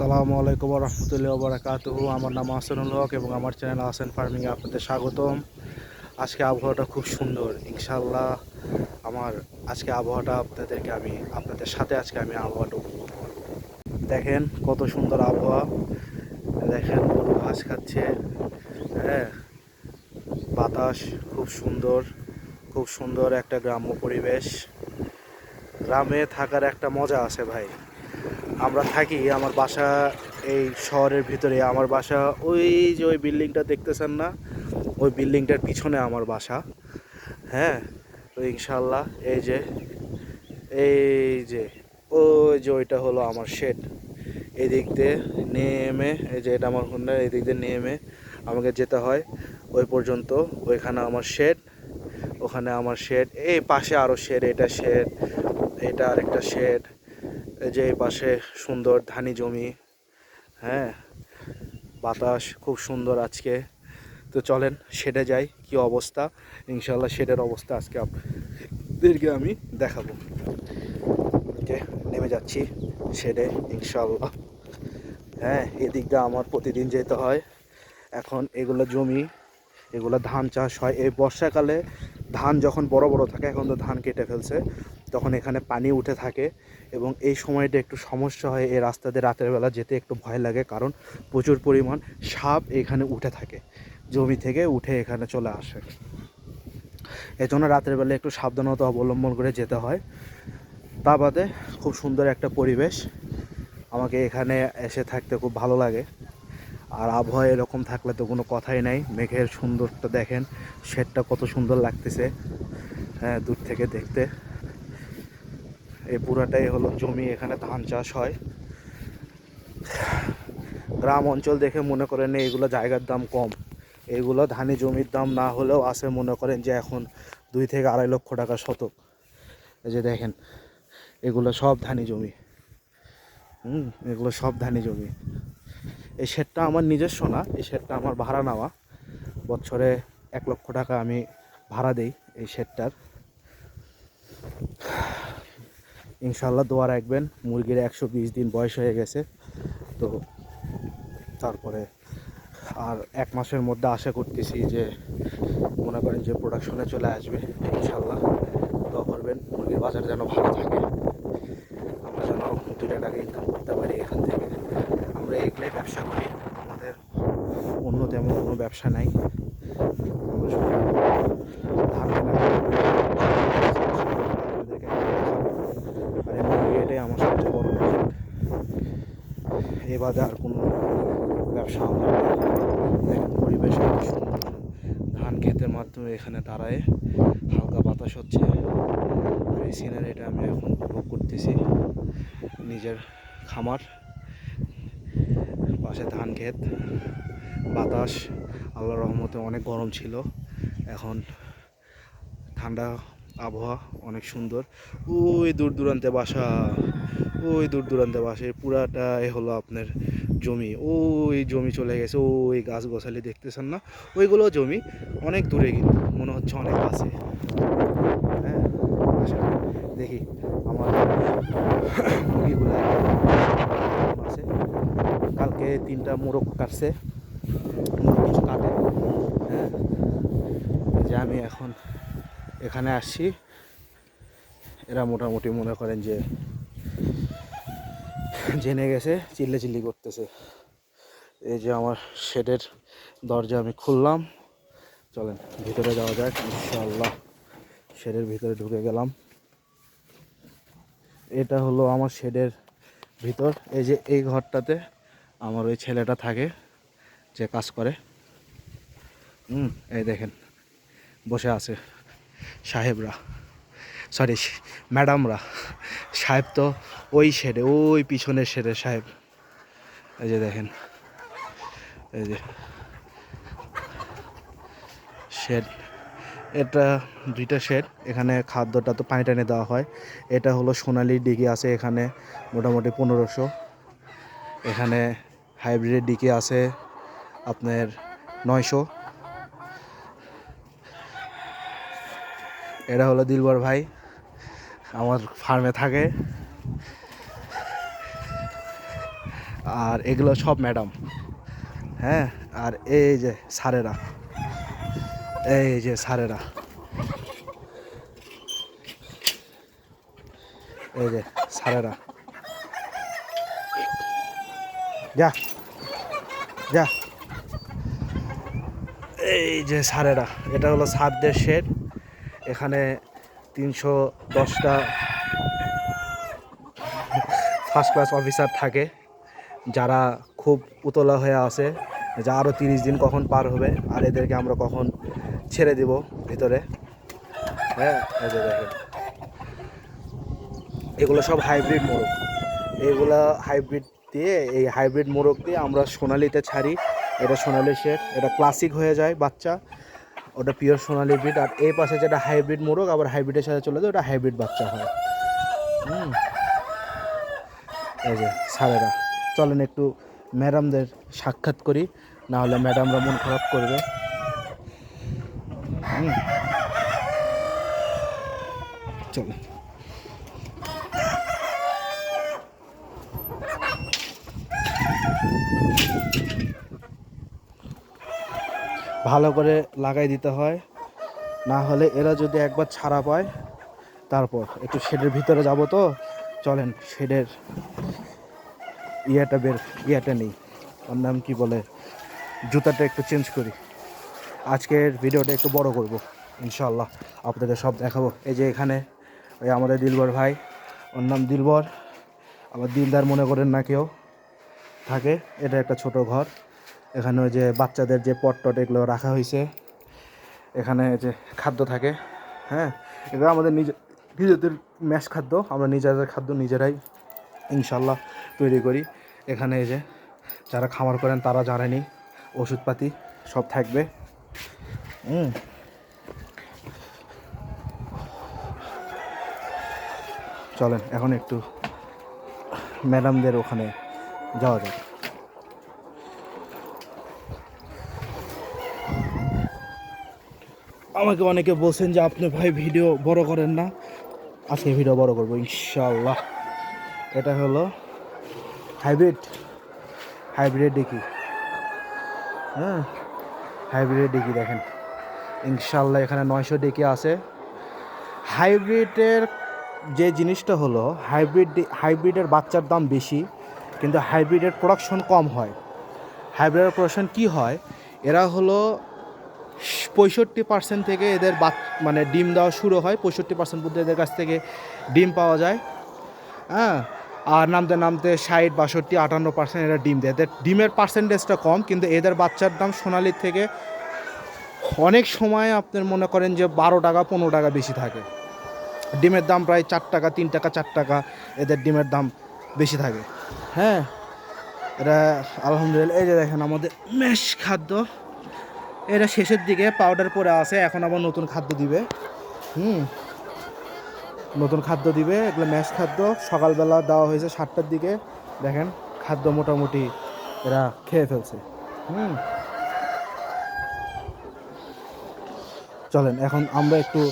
আসসালামু আলাইকুম রহমতুল্লাহ বারাকাত আমার নাম আহসানুল হক এবং আমার চ্যানেল আহসান ফার্মিংয়ে আপনাদের স্বাগতম। আজকে আবহাওয়াটা খুব সুন্দর ইনশাল্লাহ আমার আজকে আবহাওয়াটা আপনাদেরকে আমি, আপনাদের সাথে আজকে আমি আবহাওয়াটা উপভোগ করব। দেখেন কত সুন্দর আবহাওয়া। দেখেন গরু ঘাস খাচ্ছে হ্যাঁ? বাতাস খুব সুন্দর খুব সুন্দর একটা গ্রাম্য পরিবেশ। গ্রামে থাকার একটা মজা আছে ভাই। আমরা থাকি আমার বাসা এই শহরের ভিতরে। আমার বাসা ওই যে ওই বিল্ডিংটা দেখতেছেন না? ওই বিল্ডিংটার পিছনে আমার বাসা। হ্যাঁ তো ইনশাল্লাহ এই যে এই যে, ওই যে ওইটা হলো আমার শেড এই দিক দিয়ে নেমে, এই যে এটা আমার হুন্ডা এই দিক দিয়ে নেমে আমাকে যেতে হয়। ওই পর্যন্ত ওইখানে আমার শেড ওখানে আমার শেড এই পাশে আরও শেড এটা শেড এটা আরেকটা শেড যে পাশে সুন্দর ধানি জমি হ্যাঁ বাতাস খুব সুন্দর আজকে। তো চলেন, শেডে যাই, কি অবস্থা? ইনশাল্লাহ শেডের অবস্থা আজকে আপনাদেরকে আমি দেখাবো। ওকে, নেমে যাচ্ছি শেডে ইনশাল্লাহ হ্যাঁ এদিক দিয়ে আমার প্রতিদিন যেতে হয়। এখন এগুলো জমি, এগুলো ধান চাষ হয়। এই বর্ষাকালে ধান যখন বড় বড় থাকে, এখন তো ধান কেটে ফেলছে। তখন এখানে পানি উঠে থাকে এবং এই সময়টা একটু সমস্যা হয়, এই রাস্তা দিয়ে রাতের বেলা যেতে একটু ভয় লাগে কারণ প্রচুর পরিমাণ সাপ এখানে উঠে থাকে, জমি থেকে উঠে এখানে চলে আসে। এজন্য রাতের বেলা একটু সাবধানতা অবলম্বন করে যেতে হয়। তা বাদে খুব সুন্দর একটা পরিবেশ, আমাকে এখানে এসে থাকতে খুব ভালো লাগে। আর আবহাওয়া এরকম থাকলে তো কোনো কথাই নাই, মেঘের সুন্দরটা দেখেন, শেডটা কত সুন্দর লাগতেছে হ্যাঁ দূর থেকে দেখতে। এই পুরাটাই হলো জমি, এখানে ধান চাষ হয়। গ্রাম অঞ্চল দেখে মনে করেন এগুলো জায়গার দাম কম। এগুলো ধানি জমির দাম না হলেও আছে মনে করেন যে এখন দুই থেকে আড়াই লক্ষ টাকা শতক। এই যে দেখেন, এগুলো সব ধানি জমি। হুম, এগুলো সব ধানি জমি। এই শেডটা আমার নিজস্ব না, এই শেডটা আমার ভাড়া নেওয়া। বছরে এক লক্ষ টাকা আমি ভাড়া দিই এই শেডটার। ইনশাল্লাহ দোয়া রাখবেন। মুরগির একশো বিশ দিন বয়স হয়ে গেছে। তো তারপরে আর এক মাসের মধ্যে আশা করতেছি যে মনে করেন যে প্রোডাকশনে চলে আসবে ইনশাল্লাহ দোয়া করবেন। মুরগির বাজার যেন ভালো থাকে। আমরা যেন দুটা টাকা ইনকাম করতে পারি এখান থেকে। আমরা এগুলোই ব্যবসা করি। আমাদের অন্য তেমন কোনো ব্যবসা নাই আমরা শুধু ধান কেনা আপনাদেরকে আর এমনি এটাই আমার সবচেয়ে বড় প্রজেক্ট এ বাদে আর কোনো ব্যবসা আমার নেই। দেখেন পরিবেশ কত সুন্দর ধান ক্ষেতের মাধ্যমে এখানে দাঁড়ায়। হালকা বাতাস হচ্ছে। আর এই সিনারিটা আমি এখন উপভোগ করতেছি নিজের খামার, পাশে ধান ক্ষেত। বাতাস আল্লাহ রহমতে অনেক গরম ছিল। এখন ঠান্ডা আবহাওয়া অনেক সুন্দর। ওই দূর দূরান্তে বাসা, ওই দূর দূরান্তে বাসা পুরাটাই হলো আপনার জমি। ওই জমি চলে গেছে, ওই গাছ গোছালি দেখতেছেন না? ওইগুলো জমি অনেক দূরে কিন্তু, মনে হচ্ছে অনেক কাছে। হ্যাঁ দেখি আমার মুরগিগুলো আছে। কালকে তিনটা মোরগ কাটছে, মুরগ কিছু কাটে। হ্যাঁ যে আমি এখন এখানে আসছি। এরা মোটামুটি মনে করেন যে জেনে গেছে চিল্লে চিল্লি করতেছে। এই যে আমার শেডের দরজা আমি খুললাম। চলেন, ভিতরে যাওয়া যাক। ইনশাল্লাহ শেডের ভিতরে ঢুকে গেলাম। এটা হলো আমার শেডের ভিতর। এই যে এই ঘরটাতে আমার ওই ছেলেটা থাকে যে কাজ করে। হুম, এই দেখেন, বসে আছে। সাহেবরা। সরি ম্যাডামরা। সাহেব তো ওই শেডে ওই পিছনের শেডে সাহেব। এই যে দেখেন। এই যে। শেড এটা দুইটা শেড এখানে খাদ্যটা তো পানি টানি দেওয়া হয়। এটা হলো সোনালি ডিগি আছে এখানে, মোটামুটি পনেরোশো। এখানে হাইব্রিড ডিকি আছে আপনার নয়শো। এটা হলো দিলবর ভাই। আমার ফার্মে থাকে। আর এগুলো সব ম্যাডাম। হ্যাঁ আর এই যে সারেরা এই যে সারেরা এই যে সারেরা যা যা। এই যে সারেরা এটা হলো সারদের শেড এখানে তিনশো দশটা ফার্স্ট ক্লাস অফিসার থাকে, যারা খুব উতলা হয়ে আছে, যা আরও তিরিশ দিন কখন পার হবে, আর এদেরকে আমরা কখন ছেড়ে দিব ভিতরে। হ্যাঁ দেখেন। এগুলো সব হাইব্রিড মোরগ এগুলো হাইব্রিড দিয়ে, এই হাইব্রিড মোরগ দিয়ে আমরা সোনালিতে ছাড়ি। এটা সোনালি শেড এটা ক্লাসিক হয়ে যায় বাচ্চা। ওটা পিওর সোনালি ব্রিড আর এই পাশে যেটা হাইব্রিড মোরগ, আবার হাইব্রিডের সাথে চলে যায়, ওটা হাইব্রিড বাচ্চা হয়। হুম। এই যে স্যারেরা চলেন একটু ম্যাডামদের সাক্ষাৎ করি, না হলে ম্যাডামরা মন খারাপ করবে। হুম। চলেন। ভালো করে লাগাই দিতে হয়। না হলে এরা যদি একবার ছাড়া পায়, তারপর একটু শেডের ভিতরে যাব তো। চলেন, শেডের ইয়েটা বের, ইয়েটা নেই। ওর নাম কি বলে? জুতাটা একটু চেঞ্জ করি। আজকের ভিডিওটা একটু বড় করব ইনশাল্লাহ আপনাদের সব দেখাবো। এই যে এখানে, ওই আমাদের দিলবর ভাই, ওর নাম দিলবর। আবার দিলদার মনে করেন না কেউ, থাকে। এটা একটা ছোট ঘর। এখানে ওই যে বাচ্চাদের যে পট টট এগুলো রাখা হয়েছে। এখানে যে খাদ্য থাকে হ্যাঁ? এগুলো আমাদের নিজে নিজেদের ম্যাশ খাদ্য, আমরা নিজেদের খাদ্য নিজেরাই ইনশাল্লাহ তৈরি করি। এখানে যে যারা খামার করেন তারা জানেনি, ওষুধপাতি সব থাকবে। হুম। চলেন, এখন একটু ম্যাডামদের ওখানে যাওয়া যাক। আমাকে অনেকে বলছেন যে আপনি ভাই ভিডিও বড় করেন না। আজকে ভিডিও বড় করব ইনশাল্লাহ এটা হলো হাইব্রিড। হাইব্রিড ডিকি। হ্যাঁ হাইব্রিড ডিকি দেখেন। ইনশাল্লাহ এখানে নয়শো ডিকি আছে। হাইব্রিডের যে জিনিসটা হলো, হাইব্রিড হাইব্রিডের বাচ্চার দাম বেশি, কিন্তু হাইব্রিডের প্রোডাকশন কম হয়। হাইব্রিডের প্রোডাকশন কি হয়? এরা হলো পঁয়ষট্টি পার্সেন্ট থেকে এদের বাচ মানে ডিম দেওয়া শুরু হয়। পঁয়ষট্টি পার্সেন্ট পর্যন্ত এদের কাছ থেকে ডিম পাওয়া যায়। হ্যাঁ? আর নামতে নামতে ষাট, বাষট্টি, আটান্ন পার্সেন্ট এরা ডিম দেয়। এদের ডিমের পার্সেন্টেজটা কম, কিন্তু এদের বাচ্চার দাম সোনালির থেকে অনেক সময় আপনার মনে করেন যে বারো টাকা, পনেরো টাকা বেশি থাকে। ডিমের দাম প্রায় চার টাকা, তিন টাকা, চার টাকা এদের ডিমের দাম বেশি থাকে। হ্যাঁ? এটা আলহামদুলিল্লাহ, এই যে দেখেন আমাদের মেশ খাদ্য। এটা শেষের দিকে পাউডার পরে আছে, এখন আবার নতুন খাদ্য দিবে। হুম। নতুন খাদ্য দিবে, এগুলো ম্যাশ খাদ্য। সকালবেলা দেওয়া হয়েছে সাতটার দিকে। দেখেন, খাদ্য মোটামুটি এরা খেয়ে ফেলছে। হুম। চলেন, এখন আমরা একটু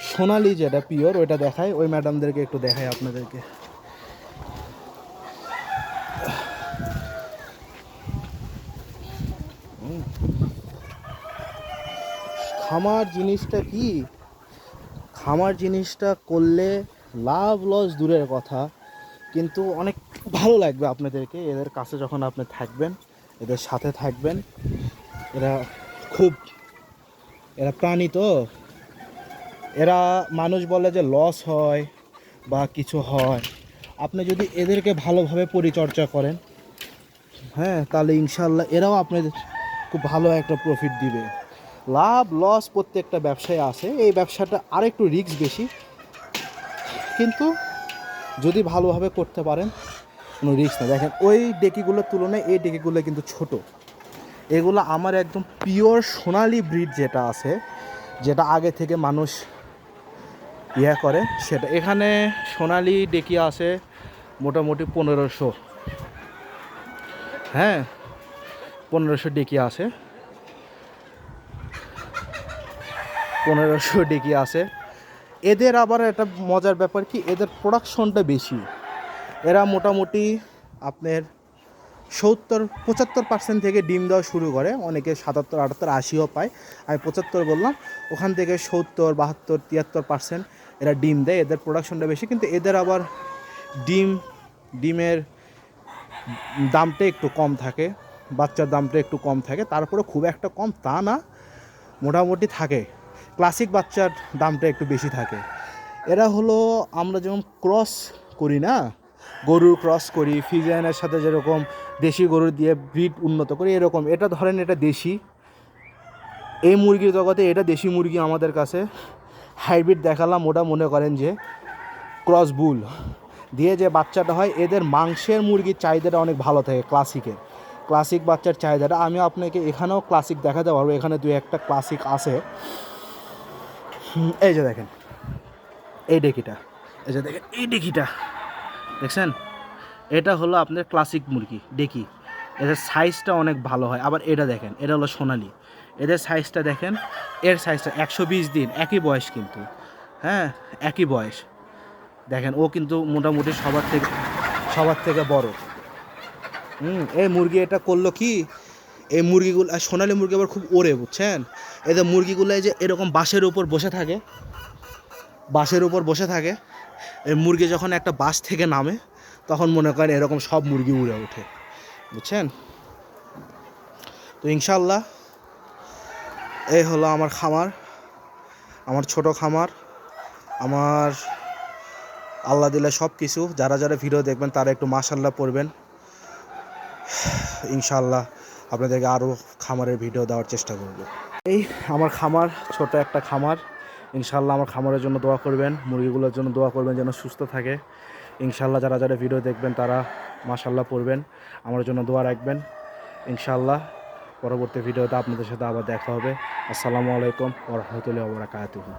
সোনালি যেটা পিওর ওইটা দেখাই। ওই ম্যাডামদেরকে একটু দেখাই আপনাদেরকে। খামার জিনিসটা কি? খামার জিনিসটা করলে লাভ লস দূরের কথা, কিন্তু অনেক ভালো লাগবে আপনাদেরকে। এদের কাছে যখন আপনি থাকবেন, এদের সাথে থাকবেন, এরা খুব, এরা প্রাণী তো। এরা মানুষ বলে যে লস হয় বা কিছু হয়। আপনি যদি এদেরকে ভালোভাবে পরিচর্যা করেন হ্যাঁ তাহলে ইনশাল্লাহ এরাও আপনাদের খুব ভালো একটা প্রফিট দিবে। লাভ লস প্রত্যেকটা ব্যবসায় আছে। এই ব্যবসাটা আরেকটু রিস্ক বেশি। কিন্তু যদি ভালোভাবে করতে পারেন, কোনো রিস্ক না দেখেন, ওই ডেকিগুলোর তুলনায় এই ডেকিগুলো কিন্তু ছোট। এগুলো আমার একদম পিওর সোনালি ব্রিড যেটা আছে, যেটা আগে থেকে মানুষ ইয়ে করে, সেটা। এখানে সোনালি ডেকি আছে মোটামুটি পনেরোশো। হ্যাঁ পনেরোশো ডেকি আছে। পনেরোশো ডেকি আছে। এদের আবার একটা মজার ব্যাপার কি, এদের প্রোডাকশনটা বেশি। এরা মোটামুটি আপনার সত্তর, পঁচাত্তর পার্সেন্ট থেকে ডিম দেওয়া শুরু করে। অনেকে সাতাত্তর, আটাত্তর, আশিও পায়। আমি পঁচাত্তর বললাম, ওখান থেকে সত্তর, বাহাত্তর, তিয়াত্তর পার্সেন্ট এরা ডিম দেয়, এদের প্রোডাকশনটা বেশি। কিন্তু এদের আবার ডিম, ডিমের দামটা একটু কম থাকে, বাচ্চার দামটা একটু কম থাকে। তারপরে খুব একটা কম তা না, মোটামুটি থাকে। ক্লাসিক বাচ্চার দামটা একটু বেশি থাকে। এরা হলো আমরা যেমন ক্রস করি না গরুর ক্রস করি, ফিজিয়ানের সাথে যেরকম দেশি গরুর দিয়ে ব্রিড উন্নত করি, এরকম। এটা ধরেন এটা দেশি। এই মুরগির জগতে এটা দেশি মুরগি আমাদের কাছে। হাইব্রিড দেখালাম, ওটা মনে করেন যে ক্রস বুল। দিয়ে যে বাচ্চাটা হয়, এদের মাংসের মুরগির চাহিদাটা অনেক ভালো থাকে ক্লাসিকের ক্লাসিক বাচ্চার চাহিদাটা আমি আপনাকে এখানেও ক্লাসিক দেখাতে পারব, এখানে দু একটা ক্লাসিক আছে। এই যে দেখেন। এই ডেকিটা। এই যে দেখেন, এই ডেকিটা। দেখছেন? এটা হলো আপনার ক্লাসিক মুরগি, ডেকি। এদের সাইজটা অনেক ভালো হয়। আবার এটা দেখেন, এটা হলো সোনালি। এদের সাইজটা দেখেন, এর সাইজটা একশো বিশ দিন, একই বয়স কিন্তু। হ্যাঁ একই বয়স। দেখেন, ও কিন্তু মোটামুটি সবার থেকে সবার থেকে বড়। হুম, এই মুরগি এটা করল কি? এই মুরগিগুলো সোনালি মুরগি আবার খুব ওড়ে বুঝছেন? এদের মুরগিগুলো যে এরকম বাঁশের উপর বসে থাকে, বাঁশের উপর বসে থাকে, এই মুরগি যখন একটা বাস থেকে নামে, তখন মনে করেন এরকম সব মুরগি উড়ে ওঠে, বুঝছেন? তো ইনশাল্লাহ এই হলো আমার খামার, আমার ছোট খামার, আমার আল্লাহ দিলে সব কিছু। যারা যারা ভিডিও দেখবেন, তারা একটু মাশাল্লাহ পড়বেন। ইনশাল্লাহ আপনাদেরকে আরও খামারের ভিডিও দেওয়ার চেষ্টা করব। এই আমার খামার, ছোট একটা খামার। ইনশাল্লাহ আমার খামারের জন্য দোয়া করবেন, মুরগিগুলোর জন্য দোয়া করবেন যেন সুস্থ থাকে। ইনশাল্লাহ যারা যারা ভিডিও দেখবেন তারা মাশাল্লাহ পড়বেন, আমার জন্য দোয়া রাখবেন। ইনশাল্লাহ পরবর্তী ভিডিওতে আপনাদের সাথে আবার দেখা হবে। আসসালামু আলাইকুম ওরহমতুল্লাহ বরাকাতুহু।